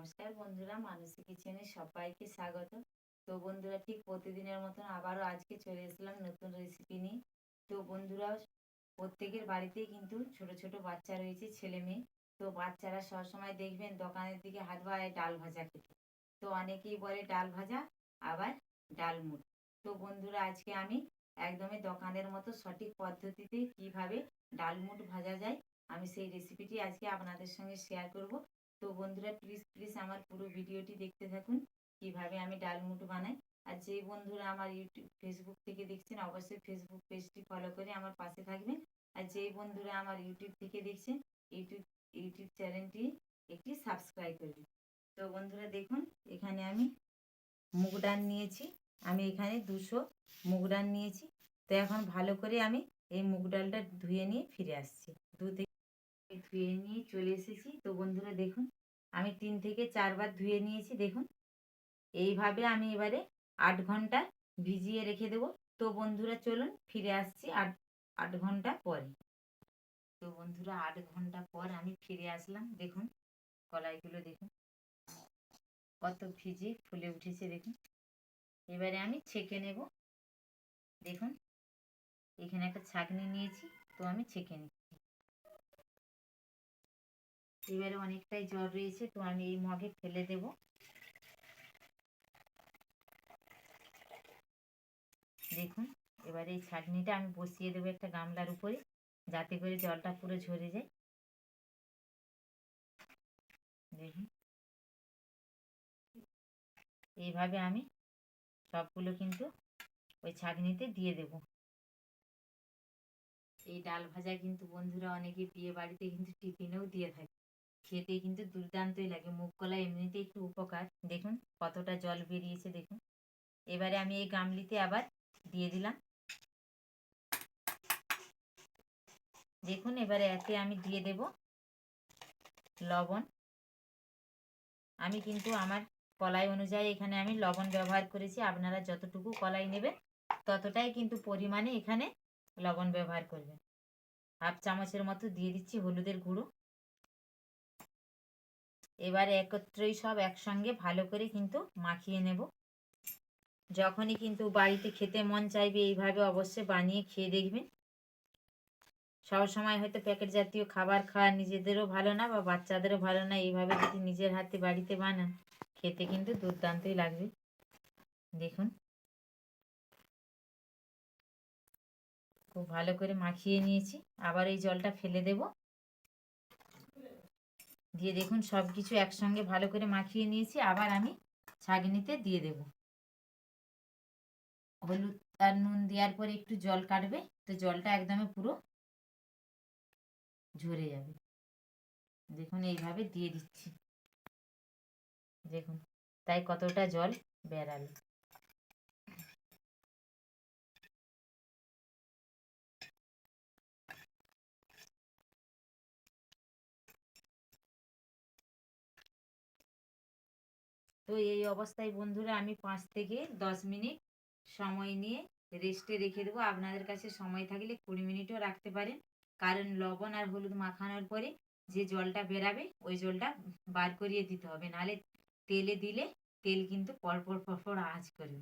নমস্কার বন্ধুরা, মানসী কিচেনে সবাইকে স্বাগত। তো বন্ধুরা, ঠিক প্রতিদিনের মতন আবারও আজকে চলে এসলাম নতুন রেসিপি নিয়ে। তো বন্ধুরা, প্রত্যেকের বাড়িতেই কিন্তু ছোট ছোট বাচ্চা রয়েছে, ছেলে মেয়ে। তো বাচ্চারা সবসময় দেখবেন দোকানের দিকে হাত বাড়ায় ডাল ভাজা খেতে। তো অনেকেই বলে ডাল ভাজা, আবার ডাল মুট তো বন্ধুরা, আজকে আমি একদমই দোকানের মতো সঠিক পদ্ধতিতে কীভাবে ডালমুট ভাজা যায়, আমি সেই রেসিপিটি আজকে আপনাদের সঙ্গে শেয়ার করব। তো বন্ধুরা প্লিজ প্লিজ আমার পুরো ভিডিওটি দেখতে থাকুন, কীভাবে আমি ডাল ডালমুট বানাই। আর যেই বন্ধুরা আমার ইউটিউব ফেসবুক থেকে দেখছেন, অবশ্যই ফেসবুক পেজটি ফলো করে আমার পাশে থাকবেন। আর যেই বন্ধুরা আমার ইউটিউব থেকে দেখছেন, ইউটিউব ইউটিউব চ্যানেলটি একটি সাবস্ক্রাইব করবেন তো বন্ধুরা, দেখুন, এখানে আমি মুগ ডাল নিয়েছি। আমি এখানে দুশো মুগ ডাল নিয়েছি। তো এখন ভালো করে আমি এই মুগ ডালটা ধুয়ে নিয়ে ফিরে আসছি। দু থেকে ধুয়ে নিয়ে চলে এসেছি। তো বন্ধুরা দেখুন, আমি তিন থেকে চারবার ধুয়ে নিয়েছি, দেখুন। এইভাবে আমি এবারে আট ঘণ্টা ভিজিয়ে রেখে দেবো। তো বন্ধুরা চলুন, ফিরে আসছি আট আট ঘণ্টা পরে। তো বন্ধুরা, আট ঘণ্টা পর আমি ফিরে আসলাম, দেখুন। কলাইগুলো দেখুন। কত ভিজে ফুলে উঠেছে, দেখুন। এবারে আমি ছেঁকে নেব। দেখুন, এখানে একটা ছাঁকনি নিয়েছি, তো আমি ছেঁকে নিচ্ছি। এবারে অনেকটাই জল রয়েছে, তো আমি এই মগে ফেলে দেব। দেখুন, এবারে এই ছাঁকনিটা আমি বসিয়ে দেবো একটা গামলার উপরে, যাতে করে জলটা পুরো ঝরে যায়। দেখুন। এইভাবে আমি সবগুলো কিন্তু ওই ছাঁকনিতে দিয়ে দেব। এই ডাল ভাজা কিন্তু বন্ধুরা অনেকে বিয়ে বাড়িতে কিন্তু টিফিনেও দিয়ে থাকে। খেতে কিন্তু দুর্দান্তই লাগে। মুগ কলা এমনিতে একটু উপকার। দেখুন কতটা জল বেরিয়েছে, দেখুন। এবারে আমি এই গামলিতে আবার দিয়ে দিলাম। দেখুন এবারে এতে আমি দিয়ে দেব লবণ। আমি কিন্তু আমার কলাই অনুযায়ী এখানে আমি লবণ ব্যবহার করেছি। আপনারা যতটুকু কলাই নেবেন, ততটাই কিন্তু পরিমাণে এখানে লবণ ব্যবহার করবেন। হাফ চামচের মতো দিয়ে দিচ্ছি হলুদের গুঁড়ো। এবারে একত্রেই সব একসঙ্গে ভালো করে কিন্তু মাখিয়ে নেব। যখনই কিন্তু বাড়িতে খেতে মন চাইবে এইভাবে অবশ্যই বানিয়ে খেয়ে দেখবেন। সব সময় হয়তো প্যাকেট জাতীয় খাবার খাওয়া নিজেদেরও ভালো না বা বাচ্চাদেরও ভালো না, এইভাবে যদি নিজের হাতে বাড়িতে বানান, খেতে কিন্তু দুর্দান্তই লাগবে। দেখুন। খুব ভালো করে মাখিয়ে নিয়েছি। আবার এই জলটা ফেলে দেব। দিয়ে দেখুন সব কিছু একসঙ্গে ভালো করে মাখিয়ে নিয়েছি। আবার আমি ছাগনিতে দিয়ে দেব। হলুদ আর নুন দেওয়ার পরে একটু জল কাটবে, তো জলটা একদমই পুরো ঝরে যাবে। দেখুন এইভাবে দিয়ে দিচ্ছি। দেখুন, তাই কতটা জল বেড়ালো। তো এই অবস্থায় বন্ধুরা আমি পাঁচ থেকে দশ মিনিট সময় নিয়ে রেস্টে রেখে দেবো। আপনাদের কাছে সময় থাকলে কুড়ি মিনিটও রাখতে পারেন। কারণ লবণ আর হলুদ মাখানোর পরে যে জলটা বেরাবে, ওই জলটা বার করিয়ে দিতে হবে। নাহলে তেলে দিলে তেল কিন্তু পরপর পরপর আঁচ করবে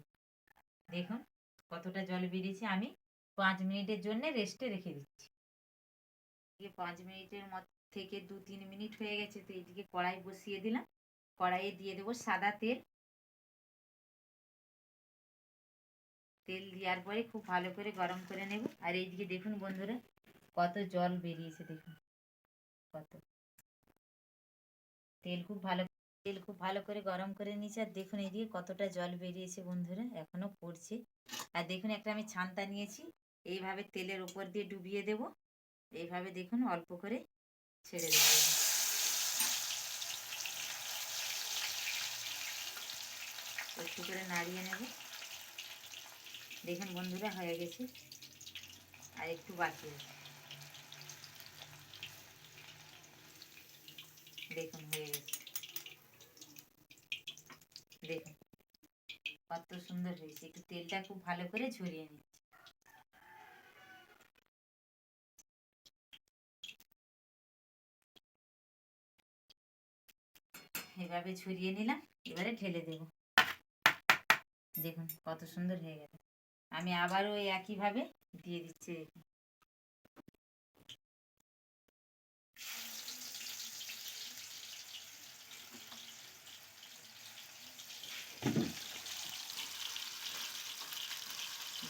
দেখুন কতটা জল বেরিয়েছে। আমি পাঁচ মিনিটের জন্য রেস্টে রেখে দিচ্ছি। পাঁচ মিনিটের মধ্যে থেকে দু তিন মিনিট হয়ে গেছে। তো এইদিকে কড়াই বসিয়ে দিলাম। কড়াইয়ে দিয়ে দেবো সাদা তেল। তেল দেওয়ার পরে খুব ভালো করে গরম করে নেব। আর এইদিকে দেখুন বন্ধুরা, কত জল বেরিয়েছে, দেখুন। কত। তেল খুব ভালো, তেল খুব ভালো করে গরম করে নিয়েছি। আর দেখুন এইদিকে কতটা জল বেরিয়েছে বন্ধুরা, এখনও পড়ছে। আর দেখুন একটা আমি ছান্তা নিয়েছি, এইভাবে তেলের উপর দিয়ে ডুবিয়ে দেব। এইভাবে দেখুন অল্প করে ছেড়ে দেবো। একটু করে নাড়িয়ে নেব। দেখুন বন্ধুরা হয়ে গেছে। আর একটু বাকি আছে। দেখুন, হয়ে গেছে। দেখুন, কত সুন্দর হয়েছে। একটু তেলটা খুব ভালো করে ঝরিয়ে নিচ্ছি। এভাবে ছড়িয়ে নিলাম, এবারে ঢেলে দেব। দেখুন কত সুন্দর হয়ে গেছে। আমি আবারও ওই একইভাবে দিয়ে দিচ্ছি, দেখুন।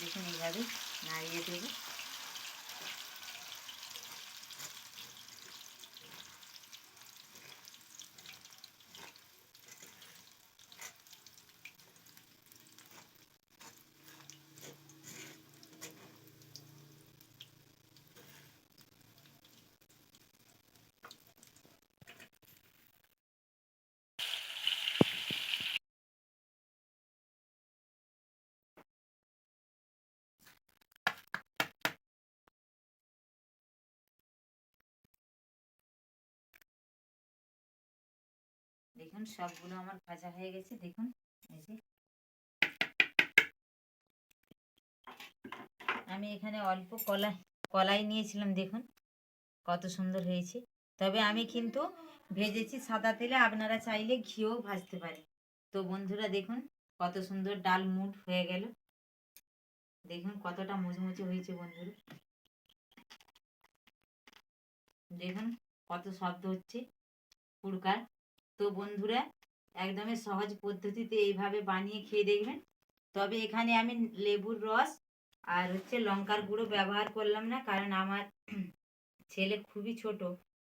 দেখুন এইভাবে নাড়িয়ে দেবো। দেখুন, সবগুলো আমার ভাজা হয়ে গেছে, দেখুন, এই যে। আমি এখানে অল্প কলাই কলাই নিয়েছিলাম, দেখুন, কত সুন্দর হয়েছে। তবে আমি কিন্তু ভেজেছি সাদা তেলে, আপনারা চাইলে ঘিও ভাজতে পারেন। তো বন্ধুরা, দেখুন, কত সুন্দর ডাল মুট হয়ে গেল। দেখুন, কতটা মুচমুচে হয়েছে বন্ধুরা। দেখুন, কত শব্দ হচ্ছে, পুরকার। তো বন্ধুরা, একদমই সহজ পদ্ধতিতে এইভাবে বানিয়ে খেয়ে দেখবেন। তবে এখানে আমি লেবুর রস আর হচ্ছে লঙ্কার গুঁড়ো ব্যবহার করলাম না, কারণ আমার ছেলে খুবই ছোট,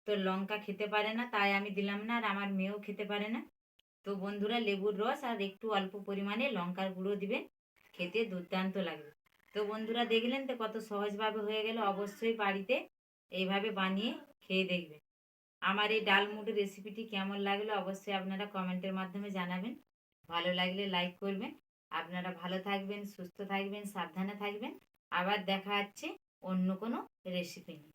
তো লঙ্কা খেতে পারে না, তাই আমি দিলাম না আর আমার মেয়েও খেতে পারে না। তো বন্ধুরা, লেবুর রস আর একটু অল্প পরিমাণে লঙ্কার গুঁড়ো দিবেন, খেতে দুর্দান্ত লাগবে। তো বন্ধুরা, দেখলেন তো কত সহজভাবে হয়ে গেল, অবশ্যই বাড়িতে এইভাবে বানিয়ে খেয়ে দেখবেন। আমার এই ডাল মুটের রেসিপিটি কেমন লাগল অবশ্যই আপনারা কমেন্টের মাধ্যমে জানাবেন। ভালো লাগলে লাইক করবেন। আপনারা ভালো থাকবেন, সুস্থ থাকবেন, সাবধানে থাকবেন। আবার দেখা হচ্ছে অন্য কোনো রেসিপি নিয়ে।